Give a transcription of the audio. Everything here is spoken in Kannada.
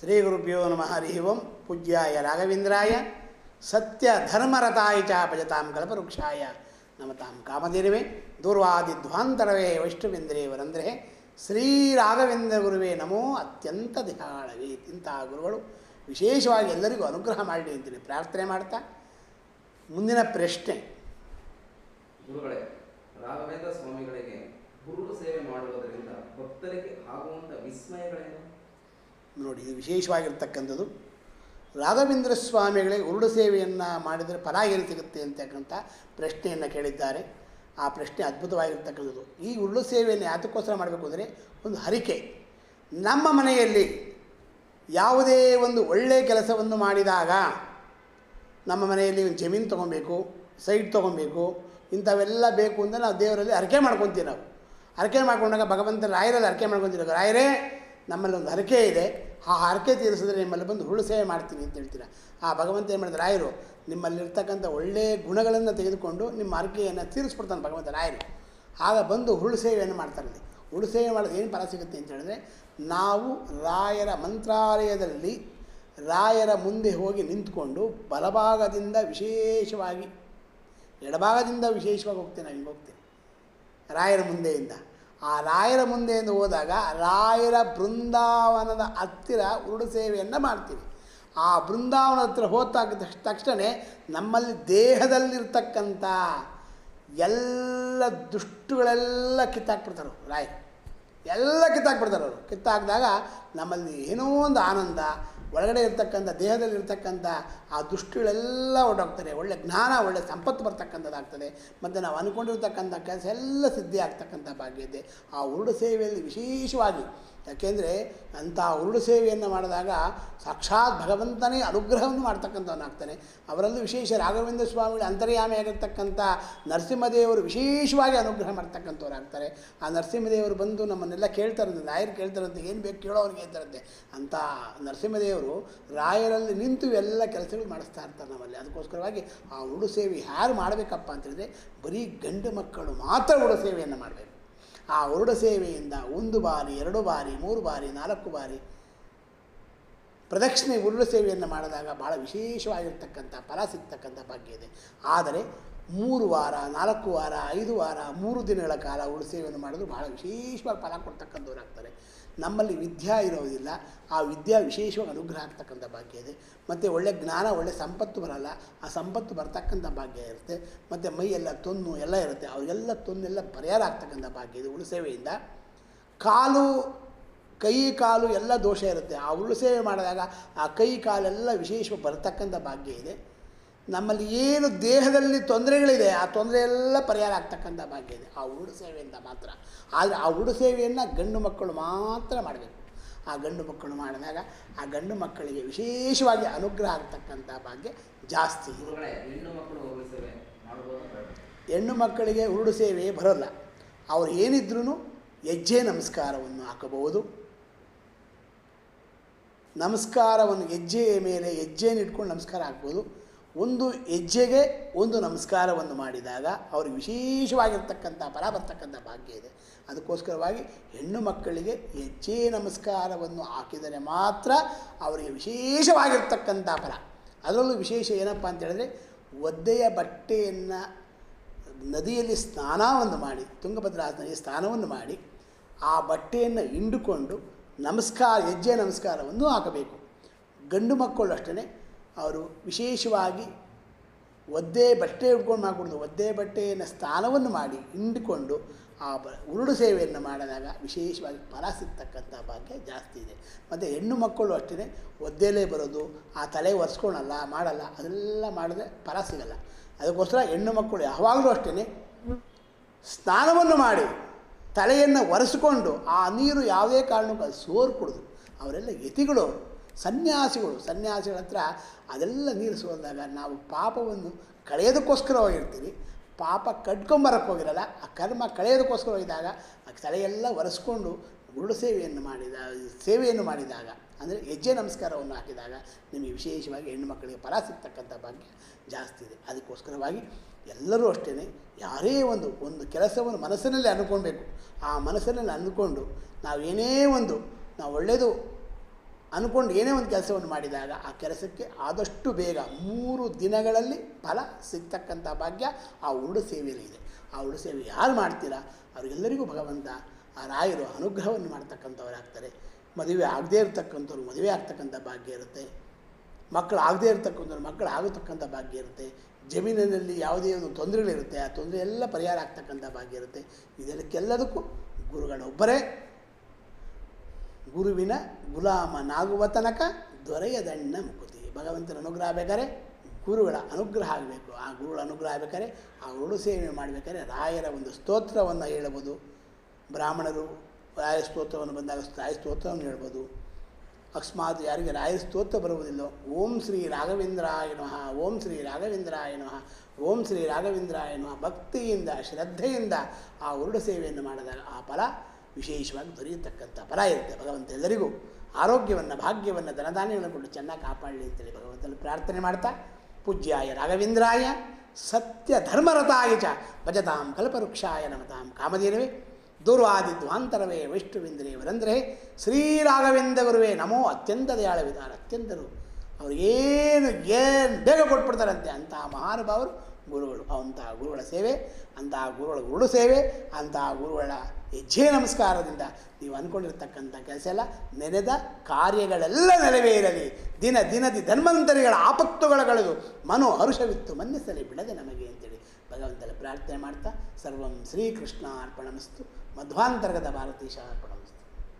ಶ್ರೀ ಗುರುಭ್ಯೋ ನಮಃ ಹರಿ ಓಂ ಪೂಜ್ಯಾಯ ರಾಘವೇಂದ್ರಾಯ ಸತ್ಯ ಧರ್ಮರತಾಯ ಚ ಭಜತಾಂ ಕಲ್ಪವೃಕ್ಷಾಯ ನಮತಾಂ ಕಾಮಧೇನುವೆ ದೂರ್ವಾದಿ ಧ್ವಾಂತರವೇ ವೈಷ್ಣವೇಂದ್ರೇ ವರಂದ್ರೆ ಶ್ರೀ ರಾಘವೇಂದ್ರ ಗುರುವೇ ನಮೋ ಅತ್ಯಂತ ದಿಹಾಳವೇ ಇಂತಹ ಗುರುಗಳು ವಿಶೇಷವಾಗಿ ಎಲ್ಲರಿಗೂ ಅನುಗ್ರಹ ಮಾಡಲಿ ಅಂತೇಳಿ ಪ್ರಾರ್ಥನೆ ಮಾಡ್ತಾ. ಮುಂದಿನ ಪ್ರಶ್ನೆ. ಗುರುಗಳೇ, ರಾಘವೇಂದ್ರ ಸ್ವಾಮಿಗಳಿಗೆ ಗುರು ಸೇವೆ ಮಾಡುವುದರಿಂದ ಭಕ್ತರಿಗೆ ಆಗುವಂಥ ವಿಸ್ಮಯಗಳೇನು? ನೋಡಿ, ಇದು ವಿಶೇಷವಾಗಿರ್ತಕ್ಕಂಥದ್ದು. ರಾಘವೇಂದ್ರ ಸ್ವಾಮಿಗಳಿಗೆ ಉರುಡು ಸೇವೆಯನ್ನು ಮಾಡಿದರೆ ಫಲ ಏನು ಸಿಗುತ್ತೆ ಅಂತಕ್ಕಂಥ ಪ್ರಶ್ನೆಯನ್ನು ಕೇಳಿದ್ದಾರೆ. ಆ ಪ್ರಶ್ನೆ ಅದ್ಭುತವಾಗಿರ್ತಕ್ಕಂಥದ್ದು. ಈ ಉರುಳು ಸೇವೆಯನ್ನು ಯಾತಕ್ಕೋಸ್ಕರ ಮಾಡಬೇಕು ಅಂದರೆ ಒಂದು ಹರಿಕೆ. ನಮ್ಮ ಮನೆಯಲ್ಲಿ ಯಾವುದೇ ಒಂದು ಒಳ್ಳೆಯ ಕೆಲಸವನ್ನು ಮಾಡಿದಾಗ ನಮ್ಮ ಮನೆಯಲ್ಲಿ ಒಂದು ಜಮೀನು ತೊಗೊಬೇಕು, ಸೈಟ್ ತೊಗೊಬೇಕು, ಇಂಥವೆಲ್ಲ ಬೇಕು ಅಂತ ನಾವು ದೇವರಲ್ಲಿ ಹರಕೆ ಮಾಡ್ಕೊತೀವಿ ನಾವು. ಹರಕೆ ಮಾಡ್ಕೊಂಡಾಗ ಭಗವಂತ ರಾಯರಲ್ಲಿ ಹರಕೆ ಮಾಡ್ಕೊತೀವಿ. ರಾಯರೇ ನಮ್ಮಲ್ಲಿ ಒಂದು ಹರಕೆ ಇದೆ. ಆ ಹರಕೆ ತೀರಿಸಿದ್ರೆ ನಿಮ್ಮಲ್ಲಿ ಬಂದು ಹುಳು ಸೇವೆ ಮಾಡ್ತೀನಿ ಅಂತ ಹೇಳ್ತೀರಾ? ಆ ಭಗವಂತ ಏನು ಮಾಡಿದ? ರಾಯರು, ನಿಮ್ಮಲ್ಲಿರ್ತಕ್ಕಂಥ ಒಳ್ಳೆಯ ಗುಣಗಳನ್ನು ತೆಗೆದುಕೊಂಡು ನಿಮ್ಮ ಹರಕೆಯನ್ನು ತೀರಿಸ್ಬಿಡ್ತಾನೆ ಭಗವಂತ ರಾಯರು. ಆಗ ಬಂದು ಹುಳು ಸೇವೆಯನ್ನು ಮಾಡ್ತಾರೆ ಹುಳು ಸೇವೆ ಮಾಡೋದು ಏನು ಫಲ ಸಿಗುತ್ತೆ ಅಂತ ಹೇಳಿದ್ರೆ, ನಾವು ರಾಯರ ಮಂತ್ರಾಲಯದಲ್ಲಿ ರಾಯರ ಮುಂದೆ ಹೋಗಿ ನಿಂತ್ಕೊಂಡು ಬಲಭಾಗದಿಂದ ವಿಶೇಷವಾಗಿ ಎಡಭಾಗದಿಂದ ವಿಶೇಷವಾಗಿ ಹೋಗ್ತೇನೆ ನಾವು ಹಿಂಗೆ ಹೋಗ್ತೇನೆ. ರಾಯರ ಮುಂದೆಯಿಂದ. ಆ ರಾಯರ ಮುಂದೆಯಿಂದ ಹೋದಾಗ ರಾಯರ ಬೃಂದಾವನದ ಹತ್ತಿರ ಉರುಡು ಸೇವೆಯನ್ನು ಮಾಡ್ತೀವಿ. ಆ ಬೃಂದಾವನ ಹತ್ರ ಹೋದ ತಕ್ಷಣ ನಮ್ಮಲ್ಲಿ ದೇಹದಲ್ಲಿರ್ತಕ್ಕಂಥ ಎಲ್ಲ ದುಷ್ಟುಗಳೆಲ್ಲ ಕಿತ್ತಾಕ್ಬಿಡ್ತಾರೆ ರಾಯರು. ಎಲ್ಲ ಕಿತ್ತಾಕ್ಬಿಡ್ತಾರೆ ಅವರು ಕಿತ್ತಾಕಿದಾಗ ನಮ್ಮಲ್ಲಿ ಏನೋ ಒಂದು ಆನಂದ ಒಳಗಡೆ ಇರ್ತಕ್ಕಂಥ, ದೇಹದಲ್ಲಿ ಇರ್ತಕ್ಕಂಥ ಆ ದುಷ್ಟುಗಳೆಲ್ಲ ಹೊರಟೋಗ್ತಾರೆ. ಒಳ್ಳೆ ಜ್ಞಾನ, ಒಳ್ಳೆ ಸಂಪತ್ತು ಬರ್ತಕ್ಕಂಥದ್ದಾಗ್ತದೆ. ಮತ್ತು ನಾವು ಅಂದ್ಕೊಂಡಿರ್ತಕ್ಕಂಥ ಕೆಲಸ ಎಲ್ಲ ಸಿದ್ಧಿ ಆಗ್ತಕ್ಕಂಥ ಭಾಗ್ಯ ಇದೆ. ಆ ಉರುಡು ಸೇವೆಯಲ್ಲಿ ವಿಶೇಷವಾಗಿ ಯಾಕೆಂದರೆ ಅಂಥ ಉರುಳು ಸೇವೆಯನ್ನು ಮಾಡಿದಾಗ ಸಾಕ್ಷಾತ್ ಭಗವಂತನೇ ಅನುಗ್ರಹವನ್ನು ಮಾಡ್ತಕ್ಕಂಥವನಾಗ್ತಾನೆ. ಅವರಲ್ಲೂ ವಿಶೇಷ ರಾಘವೇಂದ್ರ ಸ್ವಾಮಿಗಳ ಅಂತರ್ಯಾಮಿಯಾಗಿರ್ತಕ್ಕಂಥ ನರಸಿಂಹದೇವರು ವಿಶೇಷವಾಗಿ ಅನುಗ್ರಹ ಮಾಡ್ತಕ್ಕಂಥವ್ರಾಗ್ತಾರೆ. ಆ ನರಸಿಂಹದೇವರು ಬಂದು ನಮ್ಮನ್ನೆಲ್ಲ ಕೇಳ್ತಾರಂತೆ ರಾಯರು ಕೇಳ್ತಾರಂತೆ, ಏನು ಬೇಕು ಕೇಳೋ ಅವ್ರಿಗೆ ಹೇಳ್ತಾರಂತೆ. ಅಂಥ ನರಸಿಂಹದೇವರು ರಾಯರಲ್ಲಿ ನಿಂತು ಎಲ್ಲ ಕೆಲಸಗಳು ಮಾಡಿಸ್ತಾ ಇರ್ತಾರೆ ನಮ್ಮಲ್ಲಿ. ಅದಕ್ಕೋಸ್ಕರವಾಗಿ ಆ ಉಡು ಸೇವೆ ಯಾರು ಮಾಡಬೇಕಪ್ಪ ಅಂತೇಳಿದ್ರೆ ಬರೀ ಗಂಡು ಮಕ್ಕಳು ಮಾತ್ರ ಉಡು ಸೇವೆಯನ್ನು ಮಾಡಬೇಕು. ಆ ಹೊರಡ ಸೇವೆಯಿಂದ ಒಂದು ಬಾರಿ, ಎರಡು ಬಾರಿ, ಮೂರು ಬಾರಿ, ನಾಲ್ಕು ಬಾರಿ ಪ್ರದಕ್ಷಿಣೆ ಉರುಳು ಸೇವೆಯನ್ನು ಮಾಡಿದಾಗ ಭಾಳ ವಿಶೇಷವಾಗಿರ್ತಕ್ಕಂಥ ಫಲ ಸಿಗ್ತಕ್ಕಂಥ ಭಾಗ್ಯ ಇದೆ. ಆದರೆ ಮೂರು ವಾರ, ನಾಲ್ಕು ವಾರ, ಐದು ವಾರ, ಮೂರು ದಿನಗಳ ಕಾಲ ಉರುಳು ಸೇವೆಯನ್ನು ಮಾಡಿದ್ರು. ಭಾಳ ವಿಶೇಷವಾಗಿ ಫಲ ಕೊಡ್ತಕ್ಕಂಥವ್ರಾಗ್ತಾರೆ. ನಮ್ಮಲ್ಲಿ ವಿದ್ಯಾ ಇರೋದಿಲ್ಲ. ಆ ವಿದ್ಯಾ ವಿಶೇಷವಾಗಿ ಅನುಗ್ರಹ ಆಗ್ತಕ್ಕಂಥ ಭಾಗ್ಯ ಇದೆ. ಮತ್ತು ಒಳ್ಳೆ ಜ್ಞಾನ, ಒಳ್ಳೆ ಸಂಪತ್ತು ಬರಲ್ಲ. ಆ ಸಂಪತ್ತು ಬರ್ತಕ್ಕಂಥ ಭಾಗ್ಯ ಇರುತ್ತೆ. ಮತ್ತು ಮೈಯೆಲ್ಲ ತೊನ್ನು ಎಲ್ಲ ಇರುತ್ತೆ. ಅವರಿಗೆಲ್ಲ ತೊನ್ನೆಲ್ಲ ಪರಿಹಾರ ಆಗ್ತಕ್ಕಂಥ ಭಾಗ್ಯ ಇದೆ ಉಳು ಸೇವೆಯಿಂದ. ಕಾಲು, ಕೈ, ಕಾಲು ಎಲ್ಲ ದೋಷ ಇರುತ್ತೆ. ಆ ಉಳ್ಳು ಸೇವೆ ಮಾಡಿದಾಗ ಆ ಕೈ, ಕಾಲೆಲ್ಲ ವಿಶೇಷವಾಗಿ ಬರ್ತಕ್ಕಂಥ ಭಾಗ್ಯ ಇದೆ. ನಮ್ಮಲ್ಲಿ ಏನು ದೇಹದಲ್ಲಿ ತೊಂದರೆಗಳಿದೆ ಆ ತೊಂದರೆ ಎಲ್ಲ ಪರಿಹಾರ ಆಗ್ತಕ್ಕಂಥ ಭಾಗ್ಯ ಇದೆ. ಆ ಉರುಡು ಸೇವೆಯಿಂದ ಮಾತ್ರ. ಆದರೆ ಆ ಉರುಡು ಸೇವೆಯನ್ನು ಗಂಡು ಮಕ್ಕಳು ಮಾತ್ರ ಮಾಡಬೇಕು. ಆ ಗಂಡು ಮಕ್ಕಳು ಮಾಡಿದಾಗ ಆ ಗಂಡು ಮಕ್ಕಳಿಗೆ ವಿಶೇಷವಾಗಿ ಅನುಗ್ರಹ ಆಗ್ತಕ್ಕಂಥ ಭಾಗ್ಯ ಜಾಸ್ತಿ ಹೆಣ್ಣು ಮಕ್ಕಳಿಗೆ ಉರುಡು ಸೇವೆ ಬರೋಲ್ಲ. ಅವ್ರು ಏನಿದ್ರೂ ಹೆಜ್ಜೆ ನಮಸ್ಕಾರವನ್ನು ಹಾಕಬಹುದು. ನಮಸ್ಕಾರವನ್ನು ಹೆಜ್ಜೆಯ ಮೇಲೆ ಹೆಜ್ಜೆಯನ್ನು ಇಟ್ಕೊಂಡು ನಮಸ್ಕಾರ ಹಾಕ್ಬೋದು. ಒಂದು ಹೆಜ್ಜೆಗೆ ಒಂದು ನಮಸ್ಕಾರವನ್ನು ಮಾಡಿದಾಗ ಅವ್ರಿಗೆ ವಿಶೇಷವಾಗಿರ್ತಕ್ಕಂಥ ಫಲ ಬರ್ತಕ್ಕಂಥ ಭಾಗ್ಯ ಇದೆ. ಅದಕ್ಕೋಸ್ಕರವಾಗಿ ಹೆಣ್ಣು ಮಕ್ಕಳಿಗೆ ಹೆಜ್ಜೆ ನಮಸ್ಕಾರವನ್ನು ಹಾಕಿದರೆ ಮಾತ್ರ ಅವರಿಗೆ ವಿಶೇಷವಾಗಿರ್ತಕ್ಕಂಥ ಫಲ. ಅದರಲ್ಲೂ ವಿಶೇಷ ಏನಪ್ಪ ಅಂತ ಹೇಳಿದ್ರೆ ಒದ್ದೆಯ ಬಟ್ಟೆಯನ್ನು ನದಿಯಲ್ಲಿ ಸ್ನಾನವನ್ನು ಮಾಡಿ ತುಂಗಭದ್ರಾ ನದಿಯ ಸ್ನಾನವನ್ನು ಮಾಡಿ, ಆ ಬಟ್ಟೆಯನ್ನು ಹಿಂಡುಕೊಂಡು ನಮಸ್ಕಾರ, ಹೆಜ್ಜೆ ನಮಸ್ಕಾರವನ್ನು ಹಾಕಬೇಕು. ಗಂಡು ಮಕ್ಕಳು ಅಷ್ಟೇ ಅವರು ವಿಶೇಷವಾಗಿ ಒದ್ದೆ ಬಟ್ಟೆ ಉಟ್ಕೊಂಡು ಮಾಡಿಕೊಡೋದು, ಒದ್ದೆ ಬಟ್ಟೆಯನ್ನು ಸ್ನಾನವನ್ನು ಮಾಡಿ ಹಿಂಡಿಕೊಂಡು ಆ ಬ ಉರುಡು ಸೇವೆಯನ್ನು ಮಾಡಿದಾಗ ವಿಶೇಷವಾಗಿ ಫಲ ಸಿಗ್ತಕ್ಕಂಥ ಭಾಗ್ಯ ಜಾಸ್ತಿ ಇದೆ. ಮತ್ತು ಹೆಣ್ಣು ಮಕ್ಕಳು ಅಷ್ಟೇ ಒದ್ದೆಲೇ ಬರೋದು, ಆ ತಲೆ ಒರೆಸ್ಕೊಳಲ್ಲ, ಮಾಡಲ್ಲ, ಅದೆಲ್ಲ ಮಾಡಿದ್ರೆ ಫಲ ಸಿಗಲ್ಲ. ಅದಕ್ಕೋಸ್ಕರ ಹೆಣ್ಣು ಮಕ್ಕಳು ಯಾವಾಗಲೂ ಅಷ್ಟೇ ಸ್ನಾನವನ್ನು ಮಾಡಿ ತಲೆಯನ್ನು ಒರೆಸ್ಕೊಂಡು ಆ ನೀರು ಯಾವುದೇ ಕಾರಣಕ್ಕೂ ಅದು ಸೋರು ಕುಡಿದು ಅವರೆಲ್ಲ ಯತಿಗಳು. ಸನ್ಯಾಸಿಗಳು, ಸನ್ಯಾಸಿಗಳ ಹತ್ರ ಅದೆಲ್ಲ ನೀರು ನಾವು ಪಾಪವನ್ನು ಕಳೆಯೋದಕ್ಕೋಸ್ಕರವಾಗಿರ್ತೀವಿ ಪಾಪ ಕಟ್ಕೊಂಬರಕ್ಕೆ ಹೋಗಿರಲ್ಲ, ಆ ಕರ್ಮ ಕಳೆಯೋದಕ್ಕೋಸ್ಕರ ಹೋಗಿದಾಗ ಆ ತಲೆಯೆಲ್ಲ ಒರೆಸ್ಕೊಂಡು ಗುರುಡು ಸೇವೆಯನ್ನು ಮಾಡಿದ, ಸೇವೆಯನ್ನು ಮಾಡಿದಾಗ, ಅಂದರೆ ಹೆಜ್ಜೆ ನಮಸ್ಕಾರವನ್ನು ಹಾಕಿದಾಗ ನಿಮಗೆ ವಿಶೇಷವಾಗಿ ಹೆಣ್ಣು ಮಕ್ಕಳಿಗೆ ಫಲ ಸಿಗ್ತಕ್ಕಂಥ ಭಾಗ್ಯ ಜಾಸ್ತಿ ಇದೆ. ಅದಕ್ಕೋಸ್ಕರವಾಗಿ ಎಲ್ಲರೂ ಅಷ್ಟೇ ಯಾರೇ ಒಂದು ಒಂದು ಕೆಲಸವನ್ನು ಮನಸ್ಸಿನಲ್ಲಿ ಅಂದ್ಕೊಳ್ಬೇಕು ಆ ಮನಸ್ಸಿನಲ್ಲಿ ಅಂದ್ಕೊಂಡು ನಾವು ಏನೇ ಒಂದು, ನಾವು ಒಳ್ಳೆಯದು ಅಂದ್ಕೊಂಡು ಏನೇ ಒಂದು ಕೆಲಸವನ್ನು ಮಾಡಿದಾಗ ಆ ಕೆಲಸಕ್ಕೆ ಆದಷ್ಟು ಬೇಗ ಮೂರು ದಿನಗಳಲ್ಲಿ ಫಲ ಸಿಗ್ತಕ್ಕಂಥ ಭಾಗ್ಯ ಆ ಉರುಡು ಸೇವೆಯಲ್ಲಿ ಇದೆ. ಆ ಉರುಡು ಸೇವೆ ಯಾರು ಮಾಡ್ತೀರಾ? ಅವರಿಗೆಲ್ಲರಿಗೂ ಭಗವಂತ ಆ ರಾಯರು ಅನುಗ್ರಹವನ್ನು ಮಾಡ್ತಕ್ಕಂಥವರಾಗ್ತಾರೆ ಮದುವೆ ಆಗದೇ ಇರತಕ್ಕಂಥವ್ರು ಮದುವೆ ಆಗ್ತಕ್ಕಂಥ ಭಾಗ್ಯ ಇರುತ್ತೆ. ಮಕ್ಕಳು ಆಗದೇ ಇರತಕ್ಕಂಥವ್ರು ಮಕ್ಕಳು ಆಗತಕ್ಕಂಥ ಭಾಗ್ಯ ಇರುತ್ತೆ. ಜಮೀನಿನಲ್ಲಿ ಯಾವುದೇ ಒಂದು ತೊಂದರೆಗಳಿರುತ್ತೆ, ಆ ತೊಂದರೆ ಎಲ್ಲ ಪರಿಹಾರ ಆಗ್ತಕ್ಕಂಥ ಭಾಗ್ಯ ಇರುತ್ತೆ. ಇದಕ್ಕೆಲ್ಲದಕ್ಕೂ ಗುರುಗಳೊಬ್ಬರೇ ಗುರುವಿನ ಗುಲಾಮನಾಗುವ ತನಕ ದೊರೆಯದಣ್ಣ ಮುಕುತಿ. ಭಗವಂತನ ಅನುಗ್ರಹ ಬೇಕಾದ್ರೆ ಗುರುಗಳ ಅನುಗ್ರಹ ಆಗಬೇಕು. ಆ ಗುರುಗಳ ಅನುಗ್ರಹ ಬೇಕಾದ್ರೆ ಆ ಗುರುಳು ಸೇವೆ ಮಾಡಬೇಕಾದ್ರೆ ರಾಯರ ಒಂದು ಸ್ತೋತ್ರವನ್ನು ಹೇಳ್ಬೋದು. ಬ್ರಾಹ್ಮಣರು ರಾಯ ಸ್ತೋತ್ರವನ್ನು ಬಂದಾಗ ರಾಯ ಸ್ತೋತ್ರವನ್ನು ಹೇಳ್ಬೋದು. ಅಕಸ್ಮಾತ್ ಯಾರಿಗೆ ರಾಯ ಸ್ತೋತ್ರ ಬರುವುದಿಲ್ಲ. ಓಂ ಶ್ರೀ ರಾಘವೇಂದ್ರಾಯ ನಮಃ, ಓಂ ಶ್ರೀ ರಾಘವೇಂದ್ರಾಯ ನಮಃ, ಓಂ ಶ್ರೀ ರಾಘವೇಂದ್ರಾಯ ನಮಃ ಭಕ್ತಿಯಿಂದ, ಶ್ರದ್ಧೆಯಿಂದ ಆ ಉರುಡು ಸೇವೆಯನ್ನು ಮಾಡಿದಾಗ ಆ ಫಲ ವಿಶೇಷವಾಗಿ ದೊರೆಯತಕ್ಕಂಥ ಫಲ ಇರುತ್ತೆ. ಭಗವಂತ ಎಲ್ಲರಿಗೂ ಆರೋಗ್ಯವನ್ನು, ಭಾಗ್ಯವನ್ನು ಧನಧಾನ್ಯಗಳನ್ನು ಕೊಟ್ಟು ಚೆನ್ನಾಗಿ ಕಾಪಾಡಲಿ ಅಂತೇಳಿ ಭಗವಂತನ ಪ್ರಾರ್ಥನೆ ಮಾಡ್ತಾ, ಪೂಜ್ಯಾಯ ರಾಘವೇಂದ್ರಾಯ ಸತ್ಯ ಧರ್ಮರತಾಯ ಚ ಭಜತಾಂ ಕಲ್ಪವೃಕ್ಷಾಯ ನಮತಾಂ ಕಾಮಧೇನವೇ ದೂರ್ವಾದಿ ಧ್ವಾಂತರವೇ ವೈಷ್ಣುವೇಂದ್ರೇ ವರಂದ್ರೆ ಶ್ರೀರಾಘವೇಂದ್ರ ಗುರುವೇ ನಮೋ ಅತ್ಯಂತ ದಯಾಳವಿದ್ದಾರೆ ಅತ್ಯಂತರು. ಅವ್ರಿಗೇನು ಏನು ಬೇಗ ಕೊಟ್ಬಿಡ್ತಾರಂತೆ ಅಂತಹ ಮಹಾನುಭಾವರು ಗುರುಗಳು. ಅಂತಹ ಗುರುಗಳ ಸೇವೆ, ಅಂತಹ ಗುರುಗಳ ಗುರುಳು ಸೇವೆ, ಅಂತಹ ಗುರುಗಳ ಹೆಜ್ಜೆ ನಮಸ್ಕಾರದಿಂದ ನೀವು ಅಂದ್ಕೊಂಡಿರ್ತಕ್ಕಂಥ ಕೆಲಸ ಎಲ್ಲ ನೆನೆದ ಕಾರ್ಯಗಳೆಲ್ಲ ನೆರವೇರಲಿ. ದಿನ ದಿನದಿ ಧನ್ವಂತರಿಗಳ ಆಪತ್ತುಗಳ ಕಳೆದು ಮನೋ ಹರುಷವಿತ್ತು, ಮನ್ನಿಸಲಿ ಬಿಡದೆ ನಮಗೆ ಅಂತೇಳಿ ಭಗವಂತನ ಪ್ರಾರ್ಥನೆ ಮಾಡ್ತಾ ಸರ್ವಂ ಶ್ರೀಕೃಷ್ಣ ಅರ್ಪಣಮಸ್ತು ಮಧ್ವಾಂತರ್ಗತ ಭಾರತೀಶ ಅರ್ಪಣಮಸ್ತು